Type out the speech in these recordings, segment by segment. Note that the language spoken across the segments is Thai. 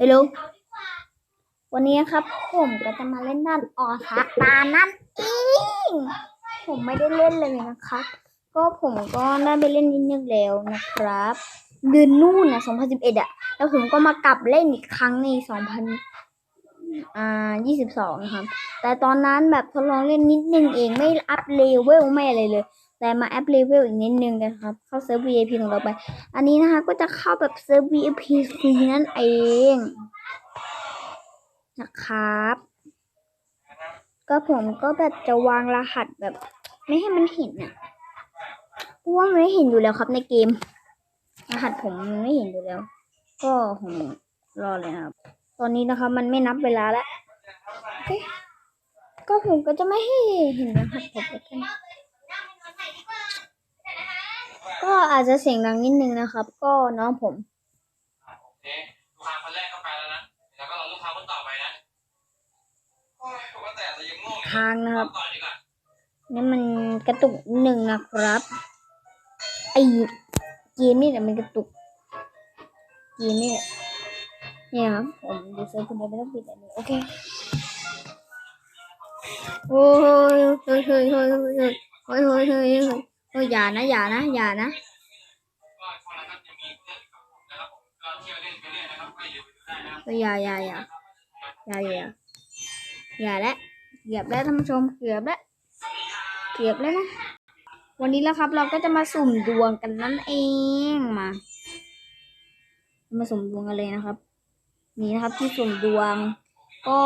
ฮัลโหลวันนี้ครับ ผมก็จะมาเล่นด้านออสตานั่นเองผมไม่ได้เล่นเลยนะครับ ก็ผมก็ได้ไปเล่นนิดนึงแล้วนะครับเดือนนู่นนะ2011อะแล้วผมก็มากลับเล่นอีกครั้งใน 2000อ่า22 นะครับ แต่ตอนนั้นแบบทดลองเล่นนิดนึงเองไม่อัพเลเวลไม่อะไรเลย แต่มาแอัพเลเวลอีกนิดนึงกันครับ เข้าเซิร์ฟ VIP ของเราไป อันนี้นะคะก็จะเข้าแบบเซิร์ฟ VIP ฟรีนั่นเอง นะครับ ก็ผมก็แบบจะวางรหัสแบบ ไม่ให้มันเห็นอะเพราะว่ามันไม่เห็นอยู่แล้วครับในเกม รหัสผมมันไม่เห็นอยู่แล้ว ก็ผมรอเลยนะครับ ตอนนี้นะครับมันไม่นับเวลาแล้วโอเคก็ผมก็จะไม่ให้เห็นรหัสผมแล้วกัน ก็อาจจะเสียงดังนิดนึงนะครับ ก็น้องผมโอเคลูกค้าคนแรกก็ไปแล้วนะ แล้วก็รอลูกค้าคนต่อไปนะโอ้ยผมว่าแต่เรายังง่วงอยู่ทางนะครับก่อนดีกว่านี่มันกระตุกหนึ่งนะครับไอเกมนี่แหละมันกระตุกเกมนี่แหละเนี่ยครับผมดูเซิร์ฟคนเดียวไม่ต้องปิดอันนี้โอเคโอ้ยเฮ้ยเฮ้ยเฮ้ยเฮ้ยเฮ้ยเฮ้ยเฮ้ย เฮ้ยอย่านะอย่านะอย่านะก็พอแล้วครับยังมีเพื่อนะครับผมก็เที่ยวเล่นไปเรื่อยนะครับก็อยู่ดูได้นะครับเฮ้ยอย่าอย่าอย่าอย่าอย่าอย่าแล้วเกือบแล้วท่านผู้ชมเกือบแล้วเกือบแล้วนะวันนี้แล้วครับเราก็จะมาสุ่มดวงกันนั่นเองมา มาสุ่มดวงกันเลยนะครับ นี่นะครับที่สุ่มดวง ก็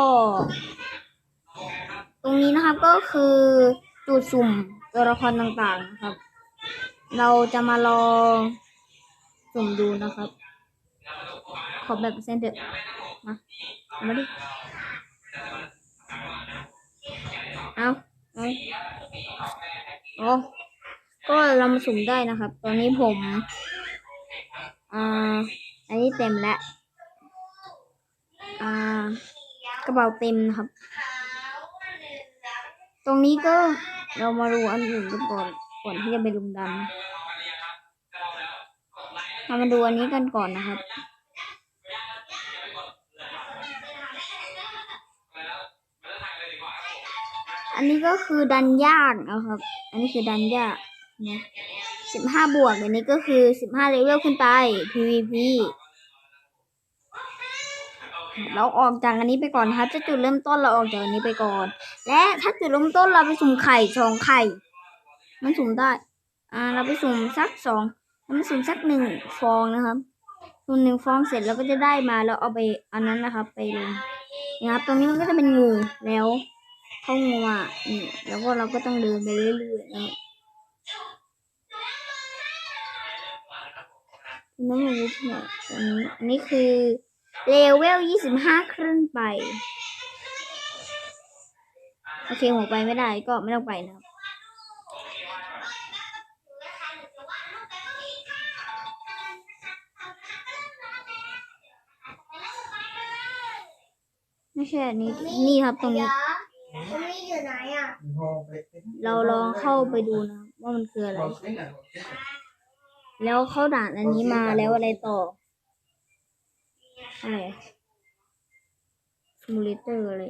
ตรงนี้นะครับก็คือจุดสุ่ม ตัวละครต่างๆนะครับ เราจะมาลองสุ่มดูนะครับ ขอแบบเปอร์เซ็นต์เถอะมาเอามาดิเอาเอาโอ้ก็เรามาสุ่มได้นะครับ ตอนนี้ผมอ่าอันนี้เต็มแล้วอ่ากระเป๋าเต็มนะครับ ตรงนี้ก็ เรามาดูอันอื่นกันก่อนก่อนที่จะไปลุมดันเรามาดูอันนี้กันก่อนนะครับอันนี้ก็คือดันยากนะครับ อันนี้คือดันยากนะสิบห้าบวก อันนี้ก็คือสิบห้าเลเวลขึ้นไป PVP เราออกจากอันนี้ไปก่อนนะครับจะจุดเริ่มต้นเราออกจากอันนี้ไปก่อน และถ้าจุดเริ่มต้นเราไปสุ่มไข่สองไข่ มันสุ่มได้ อ่า เราไปสุ่มสักสองเราไปสุ่มสักหนึ่งฟองนะครับสุ่มหนึ่งฟองเสร็จเราก็จะได้มาแล้วเอาไปอันนั้นนะครับ ไปลงนะครับตรงนี้มันก็จะเป็นงูแล้วเข้างูอะนี่แล้วก็เราก็ต้องเดินไปเรื่อยๆนะน้องมันรู้ที่ไหนอันนี้อันนี้คือ เลเวลยี่สิบห้าขึ้นไป โอเคผมไปไม่ได้ก็ไม่ต้องไปนะครับไม่ใช่อันนี้ นี่ครับตรงนี้ ตรงนี้อยู่ไหนอะเราลองเข้าไปดูนะครับว่ามันคืออะไร แล้วเข้าด่านอันนี้มาแล้วอะไรต่อ อะไรซิมูเลเตอร์อะไร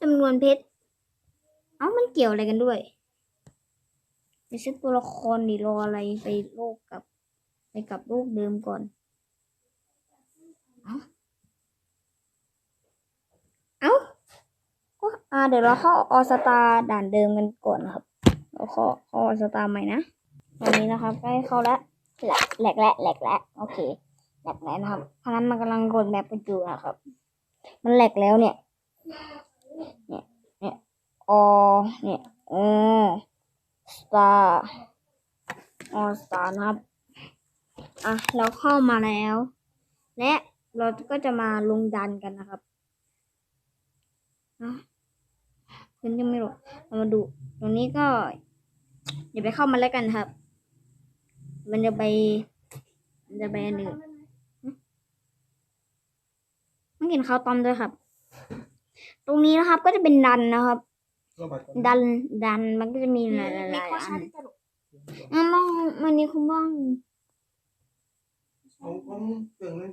จำนวนเพชร เอ้ามันเกี่ยวอะไรกันด้วยไปซื้อตัวละครดิรออะไรไปโลกกับ ไปกับโลกเดิมก่อนเอ้าเอ้าก็อ่าเดี๋ยวเราเข้าออสตาด่านเดิมกันก่อนนะครับ เราขอขอสตาร์ใหม่นะ ตอนนี้นะครับใกล้เข้าแล้ว แหลกแหลกแล้วแหลกแล้วโอเคแหลกแล้วนะครับเพราะงั้นมันกำลังกดแบบไปอยู่นะครับ มันแหลกแล้วเนี่ย เนี่ยเนี่ยอเนี่ยอสตาร์ออสตาร์นะครับอะเราเข้ามาแล้ว และเราก็จะมาลงดันกันนะครับนะคุณยังไม่รู้เรามาดู ตรงนี้ก็อย่าไปเข้ามาแล้วกันครับ มันจะไป มันจะไปอันอื่นมันเห็นเขาวตอมด้วยครับ ตรงนี้นะครับก็จะเป็นดันนะครับ ดันดันมันก็จะมีหลายๆมีข้ออัชาร์นจตลกอะมองมันนี้คุณบ้างชผมผมเก่งเลย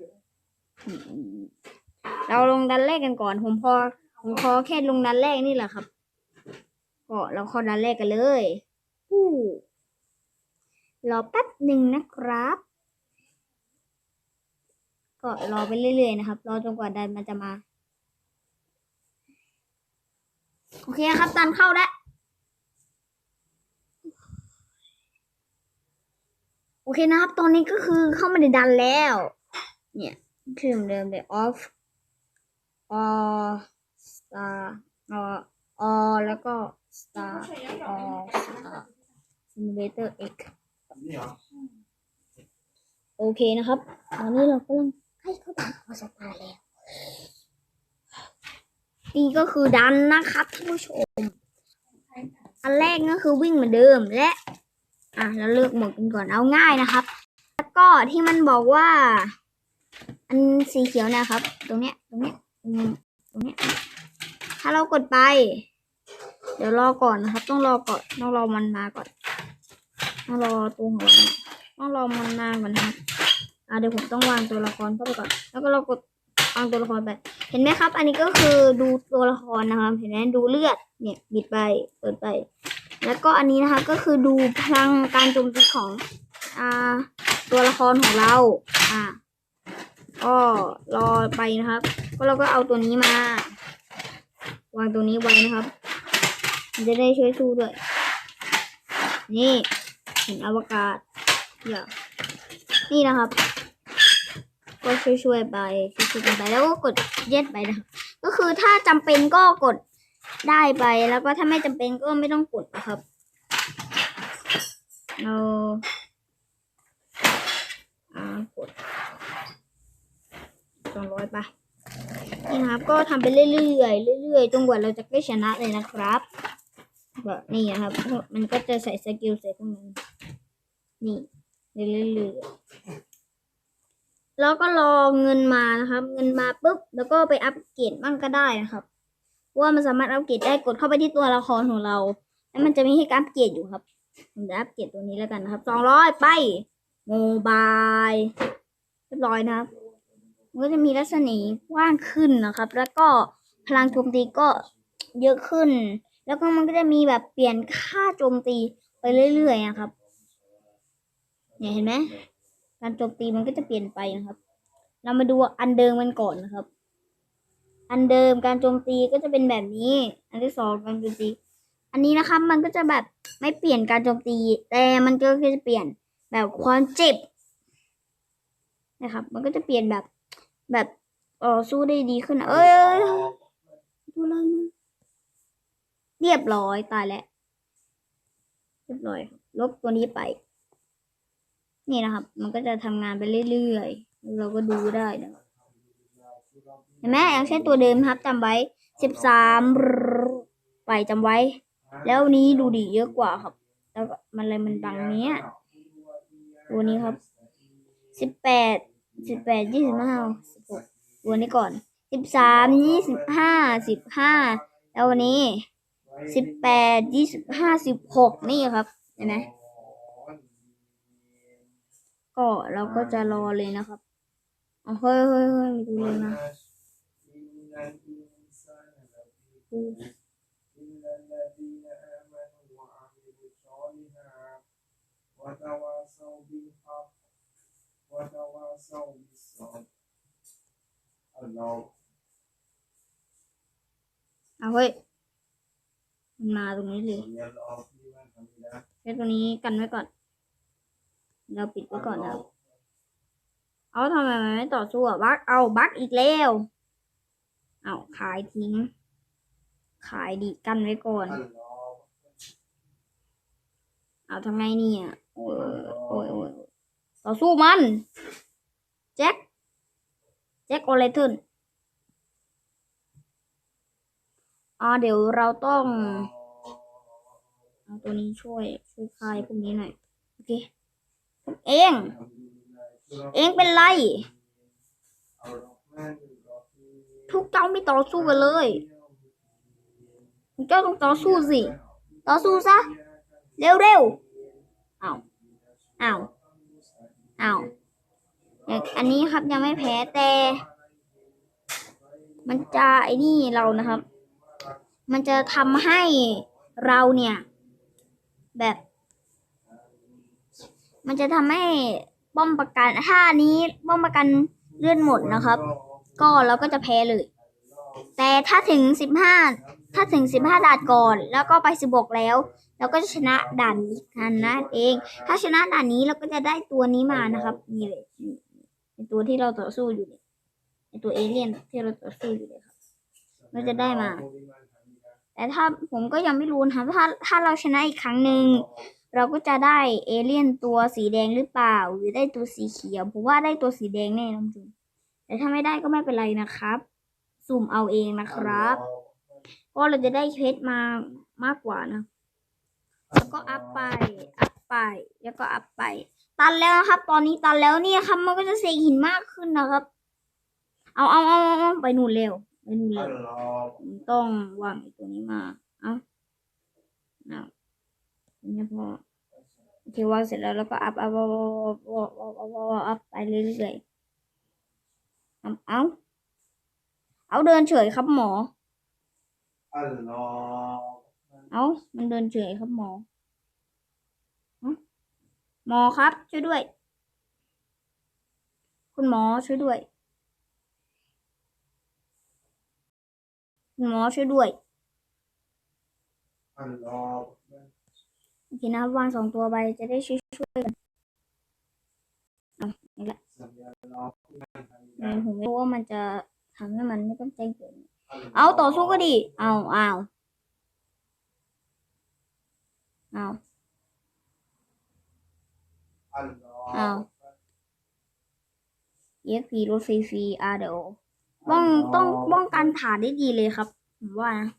เดี๋ยวเราลงดันแรกกันก่อน ผมพอ ผมพอแค่ลงดันแรกนี่แหละครับ ก็เราเข้าดันแรกกันเลยอู้ รอแป๊บหนึ่งนะครับ ก็รอไปเรื่อยๆนะครับ รอจนกว่าดันมันจะมา โอเคครับ ดันเข้าแล้วโอเคนะครับ ตอนนี้ก็คือเข้ามาในดันแล้ว เนี่ยชื่อเหมือนเดิมเลย off all star all all แล้วก็ star all star simulator x นี่เหรอโอเคนะครับ ตอนนี้เรากำลังใกล้เข้าดันออสตาแล้ว นี่ก็คือดันนะครับท่านผู้ชม อันแรกก็คือวิ่งเหมือนเดิมและ อะเราเลือกหมดกันก่อนเอาง่ายนะครับ แล้วก็ที่มันบอกว่า อันสีเขียวนะครับ ตรงเนี้ย ตรงเนี้ยตรงเนี้ยตรงเนี้ย ถ้าเรากดไป เดี๋ยวรอก่อนนะครับ ต้องรอก่อนต้องรอมันมาก่อน ต้องรอตัวของเราเนี่ยต้องรอมันมานก่อนนะครับอะเดี๋ยวผมต้องวางตัวละครเข้าไปก่อน แล้วก็เรากดวางตัวละครไป เห็นไหมครับ อันนี้ก็คือดูตัวละครนะครับ เห็นไหมดูเลือด เนี่ยบิดไป เปิดไป แล้วก็อันนี้นะคะก็คือดูพลังการโจมตีของ อ่า ตัวละครของเรา อ่า ก็รอไปนะครับ ก็เราก็เอาตัวนี้มา วางตัวนี้ไว้นะครับ มันจะได้ช่วยสู้ด้วย นี่ เห็นอวกาศอย่านี่นะครับ ก็ช่วยๆไปช่วยๆไปแล้วก็กดเย็ดไปนะก็คือถ้าจำเป็นก็กดได้ไปแล้วก็ถ้าไม่จำเป็นก็ไม่ต้องกดนะครับเราอ่ากดสองร้อยไปนี่นะครับ ก็ทำไปเรื่อยๆเรื่อยๆจนกว่าเราจะได้ชนะเลยนะครับแบบนี่นะครับ มันก็จะใส่สกิลใส่พวกนั้น นี่เรื่อยๆแล้วก็รอเงินมานะครับ เงินมาปุ๊บ แล้วก็ไปอัปเกรดบ้างก็ได้นะครับ ว่ามันสามารถอัปเกรดได้กดเข้าไปที่ตัวละครของเรา แล้วมันจะมีให้การอัปเกรดอยู่ครับผมจะอัปเกรดตัวนี้แล้วกันนะครับสองร้อยไปโมบายเรียบร้อยนะครับมันก็จะมีรัศมีกว้างขึ้นนะครับ แล้วก็พลังโจมตีก็เยอะขึ้น แล้วก็มันก็จะมีแบบเปลี่ยนค่าโจมตีไปเรื่อยๆนะครับ เนี่ยเห็นไหมการโจมตีมันก็จะเปลี่ยนไปนะครับ เรามาดูอันเดิมมันก่อนนะครับ อันเดิมการโจมตีก็จะเป็นแบบนี้ อันที่สองการโจมตี อันนี้นะครับมันก็จะแบบไม่เปลี่ยนการโจมตี แต่มันก็จะเปลี่ยนแบบความเจ็บนะครับ มันก็จะเปลี่ยนแบบแบบเออสู้ได้ดีขึ้นอะเอ้ยเอ้ยเอ้ยดูอะไรนะเรียบร้อยตายแล้วเรียบร้อยครับลบตัวนี้ไป นี่นะครับ มันก็จะทำงานไปเรื่อยๆ เราก็ดูได้นะเห็นไหมอย่างเช่นตัวเดิมครับจำไว้สิบสามไปจำไว้ แล้วนี้ดูดีเยอะกว่าครับ แล้วมันอะไรมันดังเนี้ยตัวนี้ครับสิบแปดสิบแปดยี่สิบห้าสิบหกตัวนี้ก่อนสิบสามยี่สิบห้าสิบห้าแล้ววันนี้สิบแปดยี่สิบห้าสิบหกนี่ครับเห็นไหม ก็เราก็จะรอเลยนะครับเฮ้ยเฮ้ยเฮ้ยดูเลยนะเอาเฮ้ยมาตรงนี้เลยแค่ตรงนี้กันไว้ก่อน เราปิดไว้ก่อนนะครับ เอาทำไมมันไม่ต่อสู้อะบักเอาบักอีกแล้ว เอาขายทิ้ง ขายดีกันไว้ก่อน เอาทำไงเนี่ยโอ้ยโอ้ยโอ้ยต่อสู้มัน แจ็ค แจ็คโอเลเทนอ่าเดี๋ยวเราต้อง เอาตัวนี้ช่วย ช่วยคลายพวกนี้หน่อย โอเค เอง เองเป็นไร ทุกเจ้าไม่ต่อสู้กันเลยทุกเจ้าต้องต่อสู้สิ ต่อสู้ซะ เร็วเร็วๆเอาเอาเอาอย่างอันนี้ครับยังไม่แพ้แต่ มันจะไอ้นี่เรานะครับ มันจะทำให้เราเนี่ย แบบ มันจะทำให้ป้อมประกันถ้าอันนี้ป้อมประกันเลื่อนหมดนะครับ ก็เราก็จะแพ้เลย แต่ถ้าถึงสิบห้าถ้าถึงสิบห้าด่านก่อน แล้วก็ไปสิบกแล้วเราก็จะชนะด่านนี้กันนั่นเอง ถ้าชนะด่านนี้เราก็จะได้ตัวนี้มานะครับนี่เลยนี่ตัวที่เราต่อสู้อยู่เนี่ยตัวเอเลี่ยนที่เราต่อสู้อยู่เลยครับเราจะได้มา แต่ถ้าผมก็ยังไม่รู้นะครับถ้าถ้าเราชนะอีกครั้งหนึ่ง เราก็จะได้เอเลี่ยนตัวสีแดงหรือเปล่า หรือได้ตัวสีเขียวผมว่าได้ตัวสีแดงแน่น้องจุนแต่ถ้าไม่ได้ก็ไม่เป็นไรนะครับ สุ่มเอาเองนะครับก็เราจะได้เพชรมามากกว่านะ แล้วก็อัพไป อัพไป แล้วก็อัพไป ตันแล้วนะครับ ตอนนี้ตันแล้วเนี่ยครับ มันก็จะเสกหินมากขึ้นนะครับ เอาเอาเอาเอาเอาไปนู่นเร็วไปนู่นเร็วผมต้องวางไอ้ตัวนี้มา เอาเอาอันนี้พอโอเควางเสร็จแล้วแล้วก็อัพอัพอัพอัพอัพอัพอัพอัพไปเรื่อยๆเอาเอาเอาเดินเฉยครับหมอเอามันเดินเฉยครับหมอหมอครับ ช่วยด้วย คุณหมอช่วยด้วยคุณหมอช่วยด้วยโอ คนะครับวางสองตัวไปจะได้ช่วยช่วยกันเอาอีกละเออผมไม่รู้ว่ามันจะทำให้มันไม่ต้องแจ้งเตือนเอาต่อสู้ก็ดี เอาเอาเอาเอาเอ็กพีรถฟรีๆอะเดี๋ยวป้องต้องป้องกันฐานได้ดีเลยครับ ผมว่านะ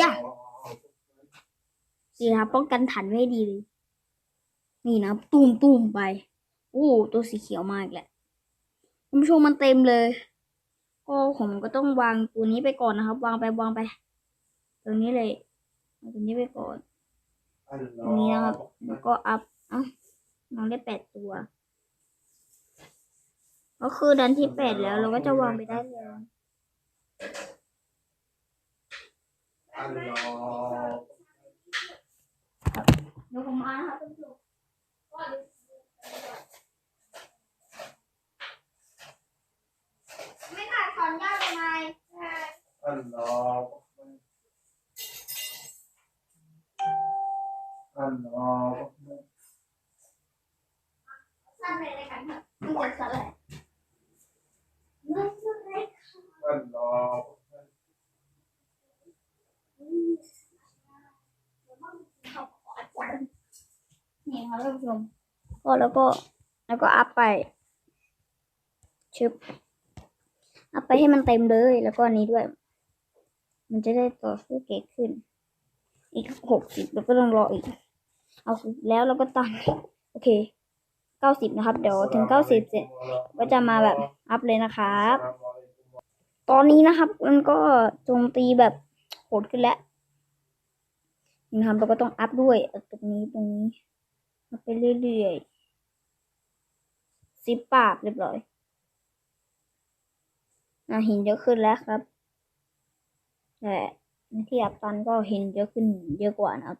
ย่าดีนะครับป้องกันฐานไว้ดีเลย นี่นะตูมตูมไปโอ้ตัวสีเขียวมากแหละคุณผู้ชมมันเต็มเลย ก็ผมก็ต้องวางตัวนี้ไปก่อนนะครับ วางไปวางไป ตรงนี้เลยเอาตัวนี้ไปก่อนตรงนี้นะครับแล้วก็อัพอ้าน้องได้แปดตัว ก็คือดันที่แปดแล้ว เราก็จะวางไปได้แล้ว เดี๋ยวผมมานะครับท่านผู้ชมไม่ตัดถอนหญ้าทำไมสั้นเลยเลยกันเถอะมันจะสั้นเลยไม่สั้นเลย นี่ครับท่านผู้ชมก็แล้วก็แล้วก็อัพไปชึบอัพไปให้มันเต็มเลยแล้วก็อันนี้ด้วย มันจะได้ต่อสู้เก่งขึ้น อีกหกสิบแล้วก็ต้องรออีก เอาแล้วเราก็ตันโอเคเก้าสิบนะครับ เดี๋ยวถึงเก้าสิบเสร็จก็จะมาแบบอัพเลยนะครับ ตอนนี้นะครับ มันก็โจมตีแบบโหดขึ้นแล้วนะครับเราก็ต้องอัพด้วยตรงนี้ตรงนี้ อัพไปเรื่อยๆสิบปาบเรียบร้อยอะหินเยอะขึ้นแล้วครับแต่ที่อัพตันก็หินเยอะขึ้นเยอะกว่านะครับ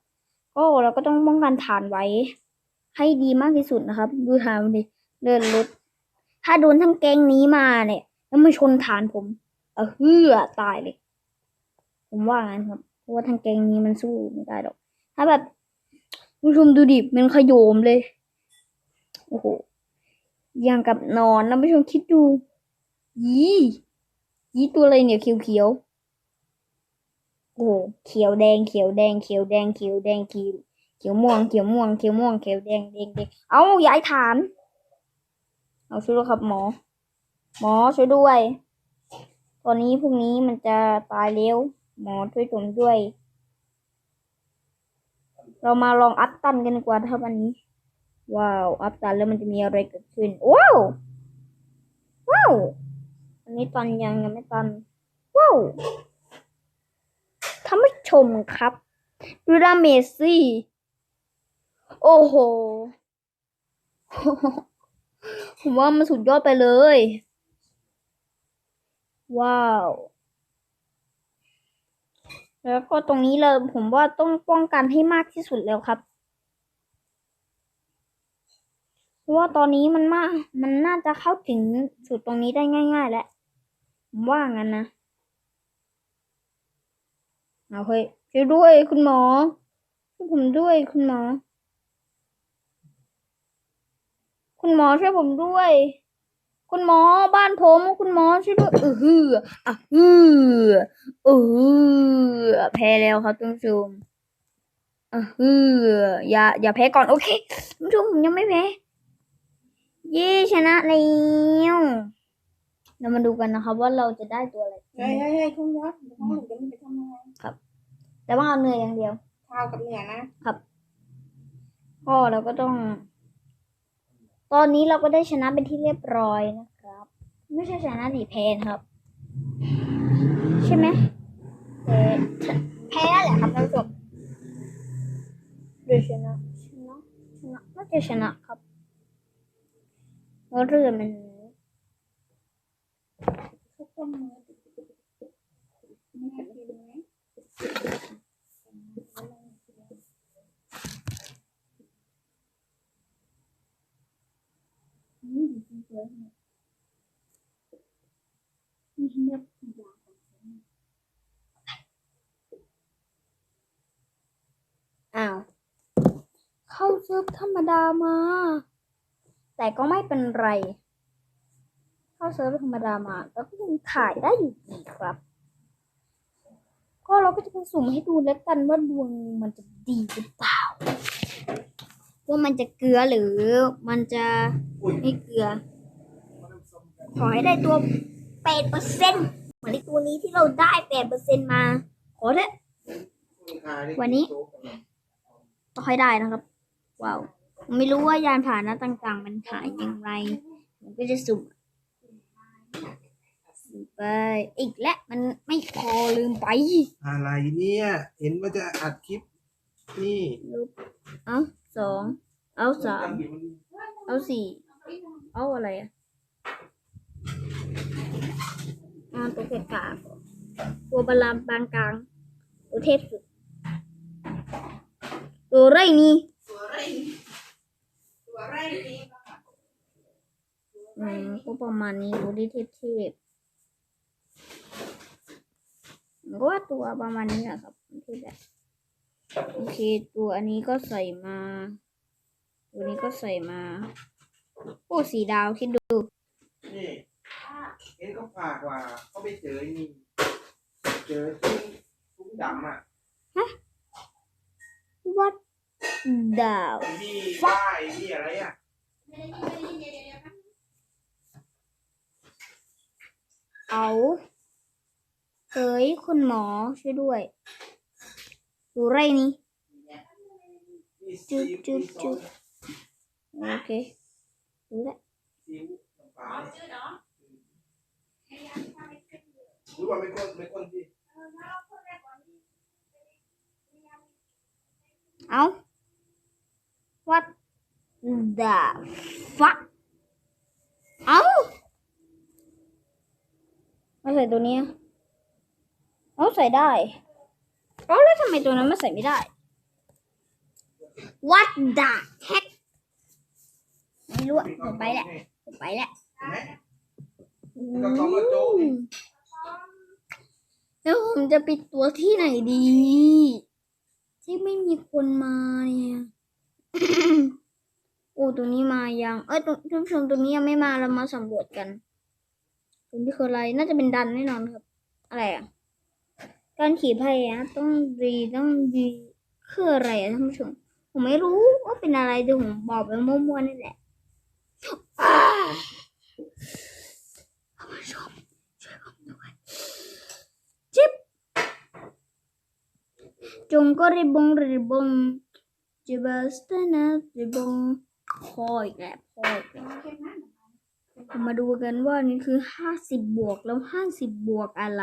ก็เราก็ต้องป้องกันฐานไว้ ให้ดีมากที่สุดนะครับ ดูฐานนดิเลื่อนรถถ้าโดนทั้งแกงนี้มาเนี่ย แล้วมาชนฐานผมเออเฮือตายเลย ผมว่างั้นครับเพราะว่าทางแกงนี้มันสู้ไม่ได้หรอก ถ้าแบบ คุณผู้ชมดูดิมันขโยมเลย โอ้โหอย่างกับนอนนะผู้ชมคิดดู ยี่ยี่ตัวอะไรเนี่ยเขียวเขียวโอ้โหเขียวแดงเขียวแดงเขียวแดงเขียวแดงเขียวเขียวม่วงเขียวม่วงเขียวม่วงเขียวแดงแดงแดงเอาย้ายฐาน เอาช่วยด้วยครับหมอ หมอช่วยด้วย ตอนนี้พรุ่งนี้มันจะตายเร็ว หมอช่วยผมด้วย เรามาลองอัพตันกันดีกว่าครับวันนี้ ว้าว อัพตันแล้วมันจะมีอะไรเกิดขึ้น ว้าว ว้าว อันนี้ตันยังยังไม่ตัน ว้าวท่านผู้ชมครับดูดาเมซี่ โอ้โห ผมว่ามันสุดยอดไปเลย ว้าว แล้วก็ตรงนี้เลยผมว่าต้องป้องกันให้มากที่สุดแล้วครับเพราะว่าตอนนี้มันมามันน่าจะเข้าถึงจุดตรงนี้ได้ง่าย ๆ แล้วผมว่างั้นนะเอาเฮ้ยช่วยด้วยคุณหมอช่วยผมด้วยคุณหมอ คุณหมอช่วยผมด้วย คุณหมอบ้านผมคุณหมอช่วยด้วยเออฮืออะฮือเออฮือแพ้แล้วครับท่านผู้ชมอะฮืออย่าอย่าแพ้ก่อนโอเคท่านผู้ชมผมยังไม่แพ้เย้ชนะแล้วเรามาดูกันนะครับว่าเราจะได้ตัวอะไรเฮ้ยเฮ้ยเฮ้ยทุ่งยักษ์เดี๋ยวของหนูจะไม่ไปทำงานแต่ว่าเอาเนื้ออย่างเดียวข้าวกับเหนือนะก็เราก็ต้อง ตอนนี้เราก็ได้ชนะเป็นที่เรียบร้อยนะครับ ไม่ใช่ชนะดิแพ้นครับ ใช่ไหมแพ้แพ้นั่นแหละครับท่านผู้ชมหรือชนะชนะชนะน่าจะชนะครับเราะเรือมั นข้าวต้มมือน่ากินไหมอ้าว เข้าเซิร์ฟธรรมดามา แต่ก็ไม่เป็นไร เข้าเซิร์ฟธรรมดามาแล้วก็ยังถ่ายได้อยู่ดีครับ ก็เราก็จะไปสุ่มให้ดูแล้วกันว่าดวงมันจะดีหรือเปล่า ว่ามันจะเกลือหรือมันจะไม่เกลือ ขอให้ได้ตัวแปดเปอร์เซ็นต์เหมือนในตัวนี้ที่เราได้แปดเปอร์เซ็นต์มา ขอเถอะวันนี้ต้องให้ได้นะครับ ว้าวผมไม่รู้ว่ายานผ่านนะต่างๆ มันหายอย่างไร ผมก็จะสุ่มสุ่มไปอีกแล้วมันไม่พอลืมไป อะไรเนี่ย เห็นว่าจะอัดคลิปนี่ลบเอา สอง เอาสาม เอาสี่ เอาอะไรอะอ่าตัวเกะกาตัวบาลามปานกลาง ตัวเทพสุด ตัวไรนี่ตัวไรตัวไรนี่อืมก็ประมาณนี้ตัวที่เทพเทพก็ว่าตัวประมาณนี้แหละครับที่แบบ โอเค ตัวอันนี้ก็ใส่มา ตัวนี้ก็ใส่มา โอ้สีดาวคิดดู นี่เห็นเขาฝากว่าเขาไปเจอไอ้นี่เจอทุ่งทุ่งดำอะวัดดาวที่ป้ายที่อะไรอะเอาเฮ้ยคุณหมอช่วยด้วย ดูไรนี่ที่จุ๊ซีบจุ๊บที่จุ๊บโอเคดูแลวซีอิ๊วน้ำ เอาวัดดาฟักเอามาใส่ตัวเนี้ยเอาใส่ได้เอาแล้วทำไมตัวนั้นมาใส่ไม่ได้ What the heck ไม่รู้อะผมไปแหละผมไปแหละเห็นไหมแล้วก็ต้องมาโจ๊กอีกแล้วผมจะปิดตัวที่ไหนดี ที่ไม่มีคนมาเนี่ย โอ้ตัวนี้มายัง เอ้ยตัวท่านผู้ชมตัวนี้ยังไม่มาเรามาสำรวจกันตัวนี้คืออะไร น่าจะเป็นดันแน่นอนครับ อะไรอะ การขี่พายอะต้องรีต้องรีคืออะไรอะท่านผู้ชมผมไม่รู้ว่าเป็นอะไรเดี๋ยวผมบอกไปมั่วๆนี่แหละท่านผู้ชมช่วยผมด้วยจิ๊บจงก็ริบงริบงจิบสตนะริบงพออีกล้วพออีกล้วมาดูกันว่านี่คือห้าสิบบวกแล้วห้าสิบบวกอะไร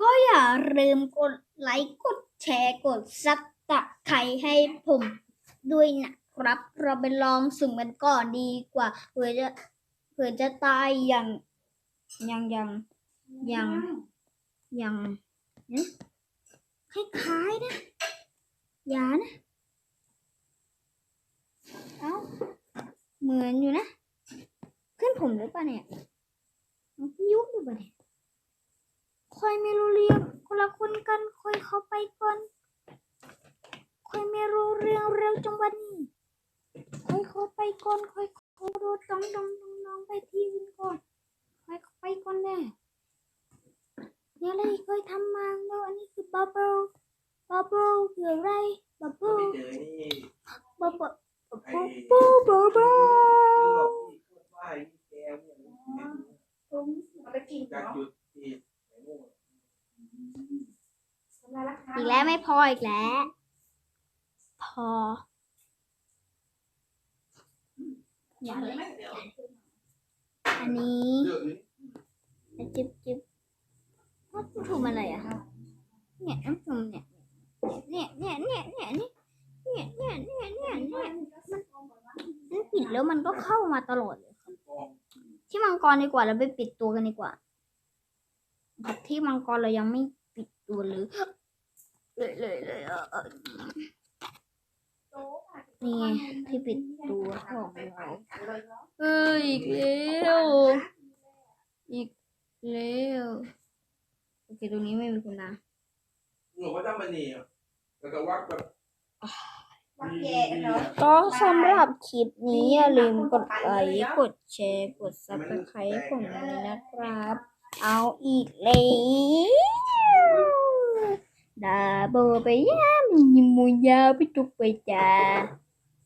ก็อย่าลืมกดไลค์กดแชร์กดซับตะไครให้ผมด้วยนะครับ เราไปลองสุ่มกันก่อนดีกว่าเผื่อจะเผื่อจะตายอย่างอย่างอย่างอย่างอย่างนี่ยคล้ายๆนะ อย่านะ เอ้า เหมือนอยู่นะ พื่อนผมหรือเปล่าเนี่ยน้องพี่ยุกหรือเปล่าเนี่ยคอยไม่รู้เรื่องคนละคนกันคอยเข้าไปก่อนคอยไม่รู้เรื่องเร็วจังวันนี้คอยเข้าไปก่อนคอยเขาโดดดองดองดองดองไปที่อื่นก่อนคอยเข้าไปก่อนแน่เนี่ยอะไรเคยทำมาแล้วอันนี้คือบับเบิ้ลบับเบิ้ลคืออะไรบับเขาเบิ้ลไปเจอนี่บับเบิ้ลไอ้บับเบิ้ลบับเบิ้ที่ลบอกที่ มีแก้วเนี่ยมันเป็นเอาไปกินจากเนาะจุดที่ไหนโม่ทำลายราคาอีกแล้วไม่พออีกแล้ว พอ อย่าเลยอันนี้เยอะเลยจิบจิบว่าจะทำอะไรอะเนี่ยน้ำจุ่มเนี่ยเนี่ยเนี่ยเนี่ยเนี่ยเนี่ยเนี่ยเนี่ยเนี่ยเนี่ยเนี่ยมันปิดแล้วมันก็เข้ามาตลอดเลย ที่มังกรดีกว่าเราไปปิดตัวกันดีกว่าครับที่มังกรเรายังไม่ปิดตัวหรือเลยเลยเลยเออเออนี่ไงที่ปิดตัวของเราเอออีกแล้วอีกแล้วโอเคตรงนี้ไม่มีคุณนะหนูว่าจะมันนี่อะแล้วก็วักแบบวั ก็สำหรับคลิปนี้อย่าลืมกดไลค์กดแชร์ กดซับสไครต์ผมนี้นะครับ เอาอีกแล้วดาโบไปย่ามีมูยาวไปจุกไปจ้า